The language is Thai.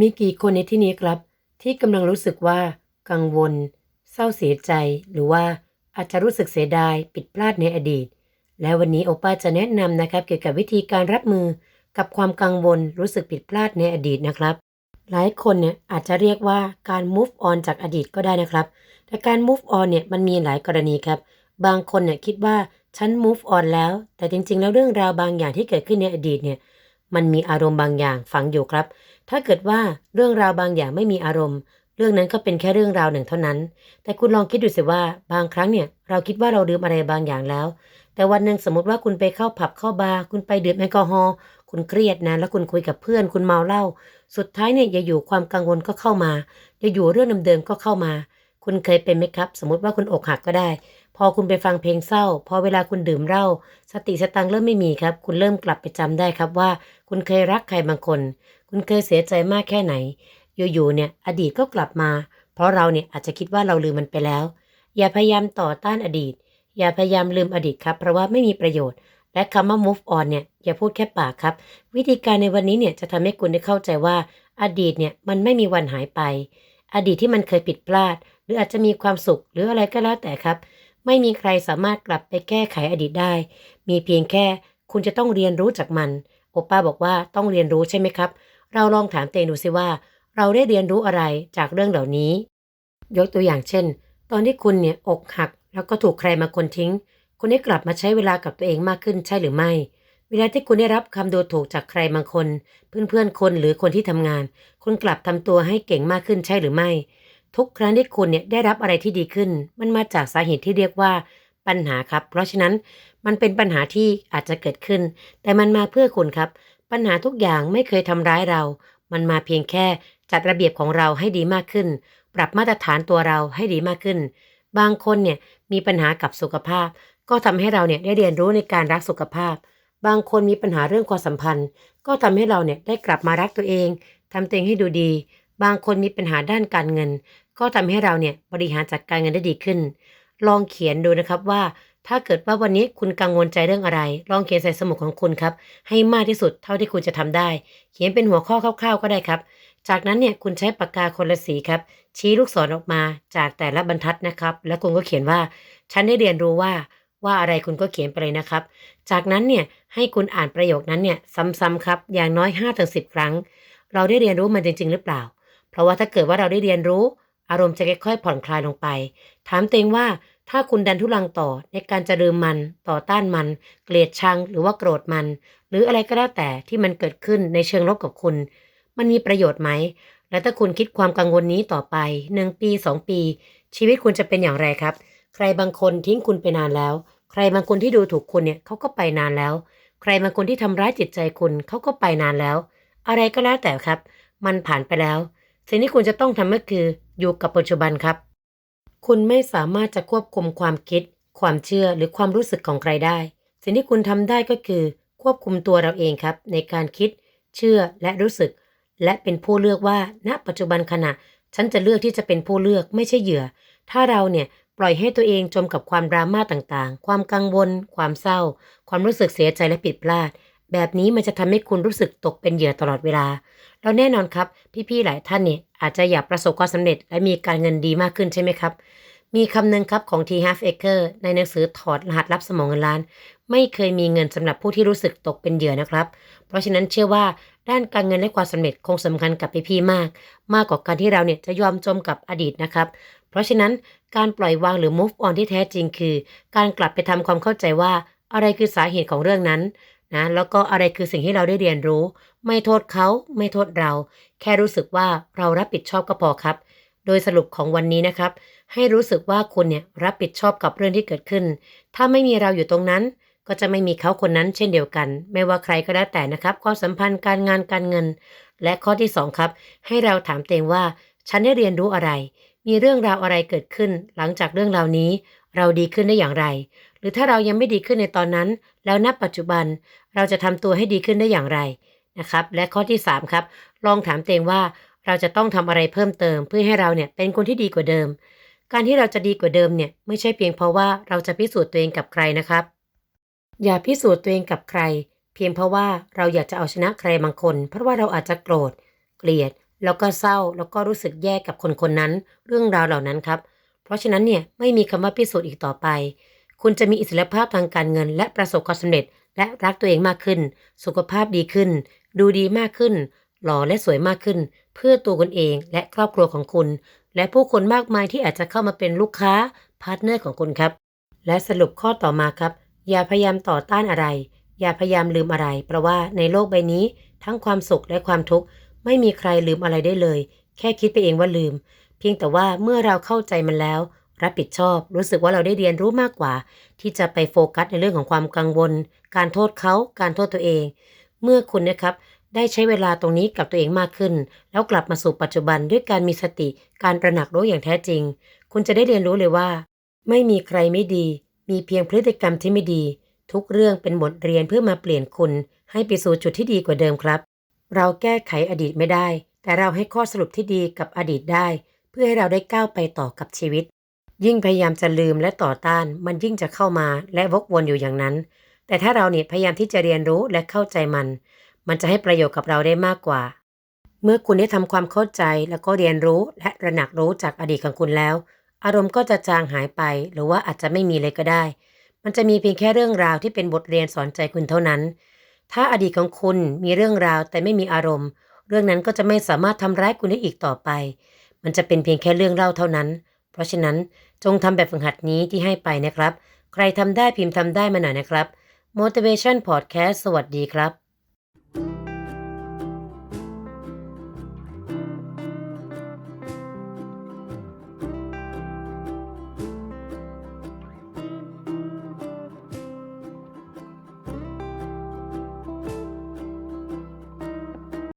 มีกี่คนในที่นี้ครับ ที่กำลังรู้สึกว่า กังวล เศร้าเสียใจ หรือว่าอาจจะรู้สึกเสียดายผิดพลาดในอดีต และวันนี้โอป้าจะแนะนำนะครับ เกี่ยวกับวิธีการรับมือกับความกังวลรู้สึกผิดพลาดในอดีตนะครับ หลายคนเนี่ยอาจจะเรียกว่าการ move on จากอดีตก็ได้นะครับ แต่การ move on เนี่ยมันมีหลายกรณีครับ บางคนเนี่ยคิดว่าฉัน move on แล้ว แต่จริงๆ แล้วเรื่องราวบางอย่างที่เกิดขึ้นในอดีตเนี่ย มันมีอารมณ์บางอย่างฝังอยู่ครับ ถ้าเกิดว่าเรื่องราวบางอย่างไม่มีอารมณ์ เรื่องนั้นก็เป็นแค่เรื่องราวหนึ่งเท่านั้น แต่คุณลองคิดดูสิว่าบางครั้งเนี่ยเราคิดว่าเราลืมอะไรบางอย่างแล้ว แต่วันหนึ่งสมมติว่าคุณไปเข้าผับเข้าบาร์คุณไปดื่มแอลกอฮอล์คุณเครียดนะแล้วคุณคุยกับเพื่อน คุณเมาเหล้าสุดท้ายเนี่ยอย่าอยู่ความกังวลก็เข้ามาอย่าอยู่เรื่องเดิมๆก็เข้ามา คุณเคยเป็นไหมครับ สมมติว่าคุณอกหักก็ได้ พอคุณไปฟังเพลงเศร้า พอเวลาคุณดื่มเหล้าสติสตังเริ่มไม่มีครับ คุณเริ่มกลับไปจำได้ครับว่า คุณเคยรักใครบางคน คุณเคยเสียใจมากแค่ไหน อยู่ๆเนี่ยอดีตก็กลับมา เพราะเราเนี่ยอาจจะคิดว่าเราลืมมันไปแล้ว อย่าพยายามต่อต้านอดีต อย่าพยายามลืมอดีตครับเพราะว่าไม่มีประโยชน์ และคำว่า move on เนี่ยอย่าพูดแค่ปากครับ วิธีการในวันนี้เนี่ยจะทำให้คุณได้เข้าใจว่า อดีตเนี่ยมันไม่มีวันหายไป อดีตที่มันเคยผิดพลาด หรืออาจจะมีความสุขหรืออะไรก็แล้วแต่ครับ ไม่มีใครสามารถกลับไปแก้ไขอดีตได้ มีเพียงแค่คุณจะต้องเรียนรู้จากมัน โอป้าบอกว่าต้องเรียนรู้ใช่ไหมครับ เราลองถามเองดูสิว่า เราได้เรียนรู้อะไรจากเรื่องเหล่านี้ ยกตัวอย่างเช่น ตอนที่คุณเนี่ยอกหัก แล้วก็ถูกใครมาคนทิ้ง คุณได้กลับมาใช้เวลากับตัวเองมากขึ้นใช่หรือไม่ เวลาที่คุณได้รับคำดูถูกจากใครบางคน เพื่อนๆคนหรือคนที่ทำงาน คุณกลับทำตัวให้เก่งมากขึ้นใช่หรือไม่ ทุกครั้งที่คุณเนี่ยได้รับอะไรที่ดีขึ้น มันมาจากสาเหตุที่เรียกว่าปัญหาครับ เพราะฉะนั้นมันเป็นปัญหาที่อาจจะเกิดขึ้น แต่มันมาเพื่อคุณครับ ปัญหาทุกอย่างไม่เคยทำร้ายเรา มันมาเพียงแค่จัดระเบียบของเราให้ดีมากขึ้น ปรับมาตรฐานตัวเราให้ดีมากขึ้น บางคนเนี่ยมีปัญหากับสุขภาพ ก็ทำให้เราเนี่ยได้เรียนรู้ในการรักสุขภาพ บางคนมีปัญหาเรื่องความสัมพันธ์ ก็ทำให้เราเนี่ยได้กลับมารักตัวเองทำตัวเองให้ดูดี บางคนมีปัญหาด้านการเงิน ก็ทำให้เราเนี่ยบริหารจัดการเงินได้ดีขึ้น ลองเขียนดูนะครับว่า ถ้าเกิดว่าวันนี้คุณกังวลใจเรื่องอะไร ลองเขียนใส่สมุดของคุณครับ ให้มากที่สุดเท่าที่คุณจะทำได้ เขียนเป็นหัวข้อคร่าว ๆ ก็ได้ครับ จากนั้นเนี่ยคุณใช้ปากกาคนละสีครับ ชี้ลูกศรออกมาจากแต่ละบรรทัดนะครับ แล้วคุณก็เขียนว่า ฉันได้เรียนรู้ว่าว่าอะไรคุณก็เขียนไปเลยนะครับ จากนั้นเนี่ยให้คุณอ่านประโยคนั้นเนี่ยซ้ำๆครับ อย่างน้อย 5-10 ครั้ง เราได้เรียนรู้มันจริง ๆ หรือเปล่า เพราะว่าถ้าเกิดว่าเราได้เรียนรู้ อารมณ์จะค่อยๆผ่อนคลายลงไป ถามตัวเองว่าถ้าคุณดันทุลังต่อในการจะลืมมัน ต่อต้านมัน เกลียดชังหรือว่าโกรธมัน หรืออะไรก็แล้วแต่ที่มันเกิดขึ้นในเชิงลบกับคุณ มันมีประโยชน์ไหม และถ้าคุณคิดความกังวลนี้ต่อไป 1 ปี 2 ปี ชีวิตคุณจะเป็นอย่างไรครับ ใครบางคนทิ้งคุณไปนานแล้ว ใครบางคนที่ดูถูกคุณเนี่ยเขาก็ไปนานแล้ว ใครบางคนที่ทำร้ายจิตใจคุณเขาก็ไปนานแล้ว อะไรก็แล้วแต่ครับ มันผ่านไปแล้ว สิ่งที่คุณจะต้องทำก็คือ อยู่กับปัจจุบันครับ คุณไม่สามารถจะควบคุมความคิด ความเชื่อหรือความรู้สึกของใครได้ สิ่งที่คุณทำได้ก็คือ ควบคุมตัวเราเองครับ ในการคิด เชื่อและรู้สึก และเป็นผู้เลือกว่า ณ ปัจจุบันขณะ ฉันจะเลือกที่จะเป็นผู้เลือกไม่ใช่เหยื่อ ถ้าเราเนี่ยปล่อยให้ตัวเองจมกับความดราม่าต่างๆ ความกังวล ความเศร้า ความรู้สึกเสียใจและผิดพลาด แบบนี้มันจะทำให้คุณรู้สึกตกเป็นเหยื่อตลอดเวลา แล้วแน่นอนครับ พี่ๆหลายท่านเนี่ยอาจจะอยากประสบความสำเร็จ และมีการเงินดีมากขึ้นใช่ไหมครับ มีคำหนึ่งครับของ T Half Acre ในหนังสือถอดรหัสลับสมองเงินล้าน ไม่เคยมีเงินสำหรับผู้ที่รู้สึกตกเป็นเหยื่อนะครับ เพราะฉะนั้นเชื่อว่าด้านการเงินและความสำเร็จคงสำคัญกับพี่ๆมาก มากกว่าการที่เราเนี่ยจะยอมจมกับอดีตนะครับ เพราะฉะนั้นการปล่อยวางหรือ move on ที่แท้จริงคือ การกลับไปทำความเข้าใจว่าอะไรคือสาเหตุของเรื่องนั้น นะแล้วก็อะไรคือสิ่งที่เราได้เรียนรู้ ไม่โทษเขาไม่โทษเรา แค่รู้สึกว่าเรารับผิดชอบก็พอครับ โดยสรุปของวันนี้นะครับ ให้รู้สึกว่าคุณเนี่ยรับผิดชอบกับเรื่องที่เกิดขึ้น ถ้าไม่มีเราอยู่ตรงนั้น ก็จะไม่มีเขาคนนั้นเช่นเดียวกัน ไม่ว่าใครก็แล้วแต่นะครับความสัมพันธ์การงานการเงิน และข้อที่สองครับ ให้เราถามตัวเองว่า ฉันได้เรียนรู้อะไร มีเรื่องราวอะไรเกิดขึ้น หลังจากเรื่องราวนี้ เราดีขึ้นได้อย่างไร รือถ้าเรายังไม่ดีขึ้นในตอนนั้น แล้วณปัจจุบันเราจะทำตัวให้ดีขึ้นได้อย่างไรนะครับและข้อที่สามครับ ลองถามตัวเองว่าเราจะต้องทำอะไรเพิ่มเติม เพื่อให้เราเนี่ยเป็นคนที่ดีกว่าเดิม การที่เราจะดีกว่าเดิมเนี่ยไม่ใช่เพียงเพราะว่าเราจะพิสูจน์ตัวเองกับใครนะครับ อย่าพิสูจน์ตัวเองกับใคร เพียงเพราะว่าเราอยากจะเอาชนะใครบางคน เพราะว่าเราอาจจะโกรธ เกลียด แล้วก็เศร้าแล้วก็รู้สึกแย่กับคนคนนั้น เรื่องราวเหล่านั้นครับ เพราะฉะนั้นเนี่ยไม่มีคำว่าพิสูจน์อีกต่อไป คุณจะมีอิสรภาพทางการเงิน และประสบความสำเร็จ และรักตัวเองมากขึ้น สุขภาพดีขึ้น ดูดีมากขึ้น หล่อและสวยมากขึ้น เพื่อตัวคุณเองและครอบครัวของคุณ และผู้คนมากมายที่อาจจะเข้ามาเป็นลูกค้าพาร์ทเนอร์ของคุณครับ และสรุปข้อต่อมาครับ อย่าพยายามต่อต้านอะไร อย่าพยายามลืมอะไร เพราะว่าในโลกใบนี้ ทั้งความสุขและความทุกข์ไม่มีใครลืมอะไรได้เลย แค่คิดไปเองว่าลืม เพียงแต่ว่าเมื่อเราเข้าใจมันแล้ว รับผิดชอบ รู้สึกว่าเราได้เรียนรู้มากกว่า ที่จะไปโฟกัสในเรื่องของความกังวล การโทษเขาการโทษตัวเอง เมื่อคุณนะครับได้ใช้เวลาตรงนี้กับตัวเองมากขึ้น แล้วกลับมาสู่ปัจจุบันด้วยการมีสติการตระหนักรู้อย่างแท้จริง คุณจะได้เรียนรู้เลยว่า ไม่มีใครไม่ดี มีเพียงพฤติกรรมที่ไม่ดี ทุกเรื่องเป็นบทเรียนเพื่อมาเปลี่ยนคุณ ให้ไปสู่จุดที่ดีกว่าเดิมครับ เราแก้ไขอดีตไม่ได้ แต่เราให้ข้อสรุปที่ดีกับอดีตได้ เพื่อให้เราได้ก้าวไปต่อกับชีวิต ยิ่งพยายามจะลืมและต่อต้าน มันยิ่งจะเข้ามาและวกวนอยู่อย่างนั้น แต่ถ้าเราเนี่ยพยายามที่จะเรียนรู้และเข้าใจมัน มันจะให้ประโยชน์กับเราได้มากกว่า เมื่อคุณได้ทำความเข้าใจแล้วก็เรียนรู้และระหนักรู้จากอดีตของคุณแล้ว อารมณ์ก็จะจางหายไป หรือว่าอาจจะไม่มีเลยก็ได้ มันจะมีเพียงแค่เรื่องราวที่เป็นบทเรียนสอนใจคุณเท่านั้น ถ้าอดีตของคุณมีเรื่องราวแต่ไม่มีอารมณ์ เรื่องนั้นก็จะไม่สามารถทำร้ายคุณได้อีกต่อไป มันจะเป็นเพียงแค่เรื่องเล่าเท่านั้น เพราะฉะนั้นจงทำแบบฝึกหัดนี้ที่ให้ไปนะครับ ใครทำได้พิมพ์ทำได้มาหน่อยนะครับ motivation podcast สวัสดีครับ